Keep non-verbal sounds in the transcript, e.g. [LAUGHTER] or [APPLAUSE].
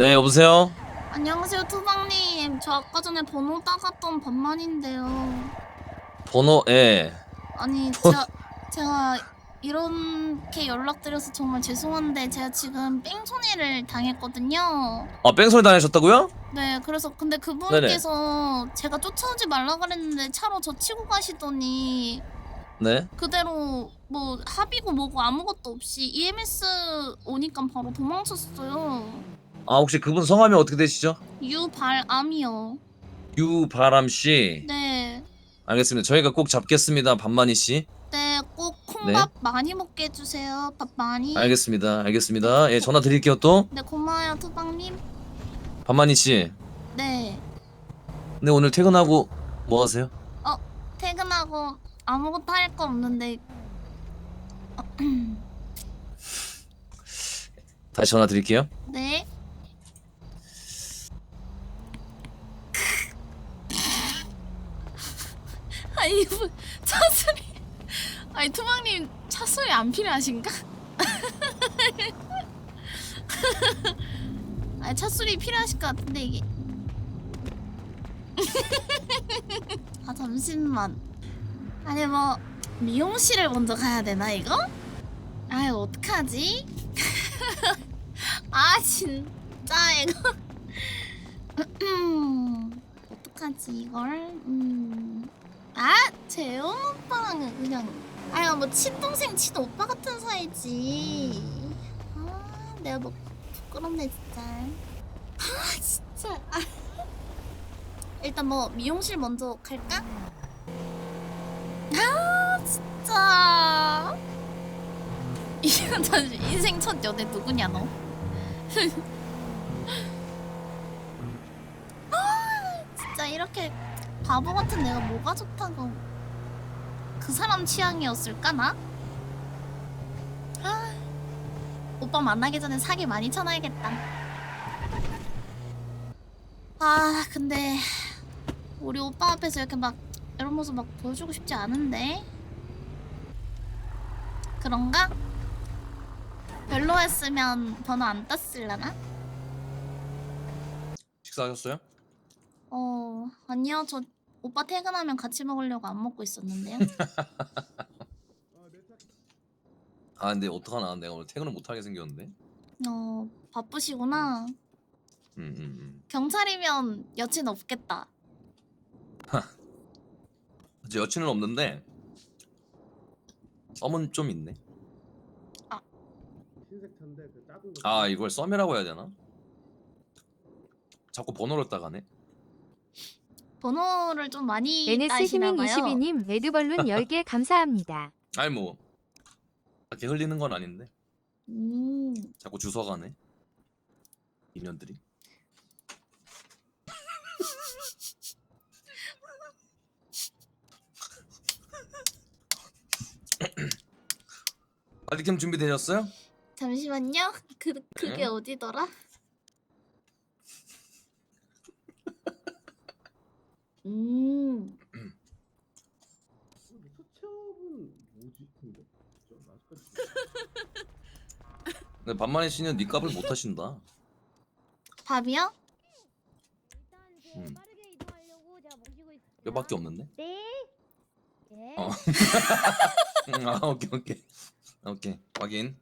네 여보세요. 안녕하세요 투방님 저 아까 전에 번호 따갔던 반만인데요 번호 예. 아니 [LAUGHS] 제가 제가 이렇게 연락드려서 정말 죄송한데 제가 지금 뺑소니를 당했거든요 아 뺑소니 다니셨다고요? 네 그래서 근데 그분께서 제가 쫓아오지 말라 그랬는데 차로 저 치고 가시더니 네. 그대로 뭐 합의고 뭐고 아무것도 없이 EMS 오니까 바로 도망쳤어요 아 혹시 그분 성함이 어떻게 되시죠? 유발암이요 유바람 씨. 네 알겠습니다. 저희가 꼭 잡겠습니다. 반만이 씨. 네, 꼭 콩밥 많이 먹게 해주세요. 밥 많이. 알겠습니다. 알겠습니다. 예 전화 드릴게요 또. 네, 고마워요, 투방님. 반만이 씨. 네, 근데 오늘 퇴근하고 뭐 하세요? 퇴근하고 아무것도 할 거 없는데. 다시 전화 드릴게요. 네. 아니, 뭐, 차 소리. 아니, 투방님 차 소리 안 필요하신가? [LAUGHS] 아니, 차 소리 필요하실 것 같은데, 이게. [LAUGHS] 아, 잠시만. 아니, 뭐, 미용실을 먼저 가야 되나, 이거? 아유, 어떡하지? [LAUGHS] 아 진짜 이거 어떡하지 이걸 음. 아 재원 오빠랑은 그냥 아유 뭐 친동생 친오빠 같은 사이지 아 내가 뭐 부끄럽네 진짜 아 진짜 아. [LAUGHS] 일단 뭐 미용실 먼저 갈까? 아 진짜 [LAUGHS] 이건 잠시 인생 첫 연애 누구냐 너? [LAUGHS] 아, 이렇게 바보 같은 내가 뭐가 좋다고 그 사람 취향이었을까 나? 아, 오빠 만나기 전에 사기 많이 쳐놔야겠다. 아 근데 우리 오빠 앞에서 이렇게 막 이런 모습 막 보여주고 싶지 않은데 그런가? 별로였으면 번호 안 땄을라나? 식사하셨어요? 어 아니요 저 오빠 퇴근하면 같이 먹으려고 안 먹고 있었는데요. [LAUGHS] 아 근데 어떡하나 내가 오늘 퇴근을 못하게 생겼는데. 어 바쁘시구나. 음, 음, 음. 경찰이면 여친 없겠다. [LAUGHS] 제 여친은 없는데 썸은 좀 있네. 흰색 그 작은 거. 아 이걸 썸이라고 해야 되나? 자꾸 번호를 따가네. 번호를 좀 많이 NS 따시나 희민 봐요. 22님 레드벌룬 10개 감사합니다. [LAUGHS] 아니 뭐 이렇게 흘리는 건 아닌데 음 자꾸 주워가네. 인연들이. [LAUGHS] 바디캠 준비되셨어요? 잠시만요. 그 그게 네. 어디더라? 음 수첩은 뭐지? 근데 저 아직까지 [LAUGHS] 근데 반만희 씨는 니 값을 못 하신다. 밥이요? 음. 뼈밖에 없는데? 네. 예. 어. [LAUGHS] 음, 아 오케이 오케이 오케이 확인.